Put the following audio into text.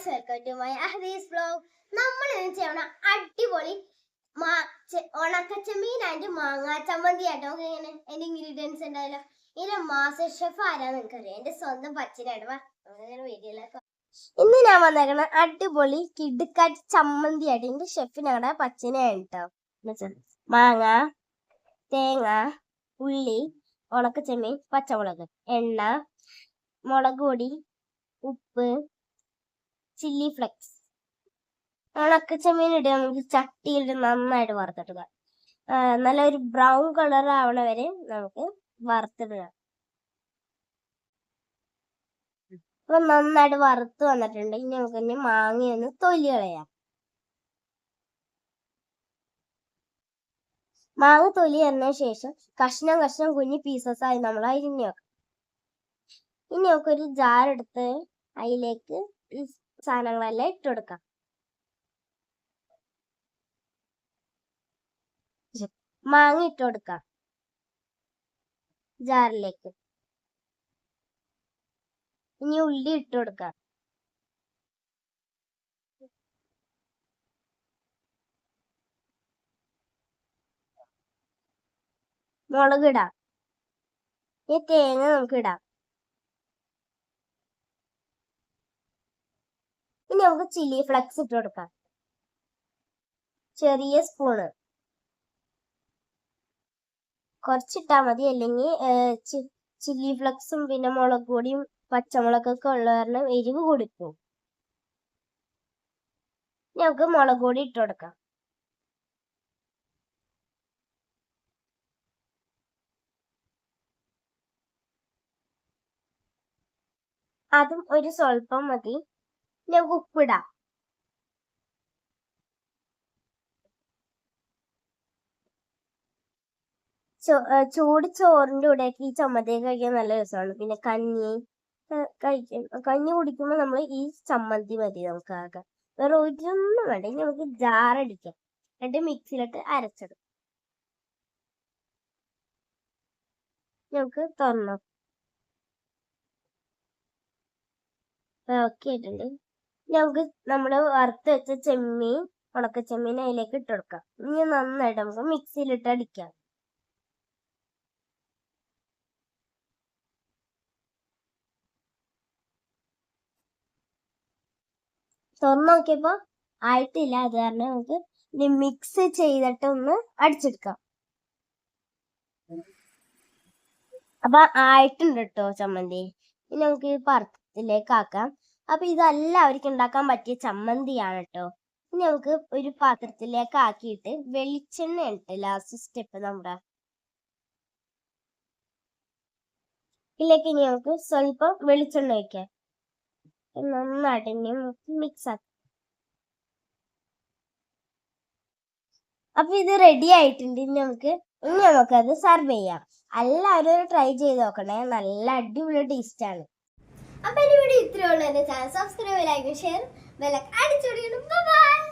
Guys welcome to my അഹദീസ് blog നമ്മൾ ഇന്ന് ചെയ്യണം. അടിപൊളി ഉണക്കച്ചമീൻ ആൻഡ് മാങ്ങാ ചമ്മന്തി ആട്ടോ. ഇങ്ങനെ അതിന്റെ ഇൻഗ്രീഡിയൻസ് ഉണ്ടായാലോ ഇതിന്റെ മാസ്റ്റർ ഷെഫ് ആരാ നിങ്ങൾക്ക് അറിയാം എന്റെ സ്വന്തം പച്ചനായിട്ട് വീഡിയോയിലേക്ക് ഇന്ന് ഞാൻ വന്നേക്കണ അടിപൊളി കിടുക്കാറ്റ് ചമ്മന്തി ആയിട്ട് എന്റെ ഷെഫ് ഞങ്ങളുടെ എന്നുവെച്ചാ മാങ്ങ തേങ്ങ ഉള്ളി ഉണക്കച്ചമീൻ പച്ചമുളക് എണ്ണ മുളക് പൊടി ഉപ്പ് ചില്ലി ഫ്ലെക്സ്. ഉണക്കച്ചമീൻ ഇടുക നമുക്ക് ചട്ടിയിൽ നന്നായിട്ട് വറുത്തിടുക നല്ല നല്ലൊരു ബ്രൗൺ കളർ ആവണ വരെ നമുക്ക് വറുത്തിടുക. അപ്പൊ നന്നായിട്ട് വറുത്ത് വന്നിട്ടുണ്ട്. ഇനി നമുക്ക് ഇനി മാങ്ങയൊന്ന് തൊലി കളയാം. മാങ്ങ തൊലി എറിഞ്ഞ ശേഷം കഷ്ണം കഷ്ണം കുഞ്ഞി പീസസ് ആയി നമ്മൾ അരിഞ്ഞു വെക്കാം ഇനി നമുക്കൊരു ജാർ എടുത്ത് അതിലേക്ക് സാധനങ്ങളെല്ലാം ഇട്ട് കൊടുക്കാം മാങ്ങ ഇട്ട് കൊടുക്കാം ജാറിലേക്ക്. ഇനി ഉള്ളി ഇട്ട് കൊടുക്കാം മുളക് ഇടാം. ഈ തേങ്ങ നമുക്ക് ഇടാം. ഇനി നമുക്ക് ചില്ലി ഫ്ലക്സ് ഇട്ട് കൊടുക്കാം. ചെറിയ സ്പൂണ് കുറച്ചിട്ടാ മതി. അല്ലെങ്കിൽ ചില്ലി ഫ്ലക്സും പിന്നെ മുളക് പൊടിയും പച്ചമുളകൊക്കെ ഉള്ള കാരണം എരിവ് കൊടുക്കും. നമുക്ക് മുളക് പൊടി ഇട്ട് കൊടുക്കാം. അതും ഒരു സ്വല്പം മതി. ഉപ്പിടാം ചൂട് ചോറിന്റെ കൂടെ ഈ ചമ്മന്തി കഴിക്കാൻ നല്ല രസമാണ്. പിന്നെ കഞ്ഞി കഴിക്കാൻ കഴിക്കും. കഞ്ഞി കുടിക്കുമ്പോൾ നമ്മൾ ഈ ചമ്മന്തി മതി നമുക്ക് ആകാം. വേറെ ഒരൊന്നും വേണ്ട. ഇനി നമുക്ക് ജാറടിക്കാം എന്നിട്ട് മിക്സിയിലിട്ട് അരച്ചിടും നമുക്ക് തുറന്നു. ഓക്കെ ആയിട്ടുണ്ട്. നമുക്ക് നമ്മൾ വറുത്ത് വെച്ച ചെമ്മീൻ ഉണക്ക ചെമ്മീൻ അതിലേക്ക് ഇട്ട് കൊടുക്കാം. ഇനി നന്നായിട്ട് നമുക്ക് മിക്സിയിലിട്ട് അടിക്കാം. തുറന്നു നോക്കിയപ്പോ ആയിട്ടില്ല. അത് കാരണം നമുക്ക് ഇനി മിക്സ് ചെയ്തിട്ട് ഒന്ന് അടിച്ചെടുക്കാം. അപ്പൊ ആയിട്ടുണ്ട് കേട്ടോ ചമ്മന്തി. ഇനി നമുക്ക് ഈ ആക്കാം. അപ്പൊ അവർക്ക് ഉണ്ടാക്കാൻ പറ്റിയ ചമ്മന്തിയാണ് കേട്ടോ ഇനി നമുക്ക് ഒരു പാത്രത്തിലേക്ക് ആക്കിയിട്ട് വെളിച്ചെണ്ണ ഇട്ട് ലാസ്റ്റ് സ്റ്റെപ്പ് നമ്മുടെ ഇതിലേക്ക് ഇനി നമുക്ക് സ്വല്പം വെളിച്ചെണ്ണ ഒഴിക്കാം. നന്നായിട്ട് ഇനി മിക്സ് ആക്കാം. അപ്പൊ ഇത് റെഡി ആയിട്ടുണ്ട്. ഇനി നമുക്ക് ഇനി നമുക്കത് സർവ് ചെയ്യാം. എല്ലാവരും ട്രൈ ചെയ്ത് നോക്കണേ. നല്ല അടിപൊളി ടേസ്റ്റ് ആണ്. അപ്പൊ ഇവിടെ ഇത്രയുള്ള എന്റെ ചാനൽ സബ്സ്ക്രൈബ് ലൈക്ക് ഷെയർ ബെല്ലൊക്കെ അടിച്ചു ബൈ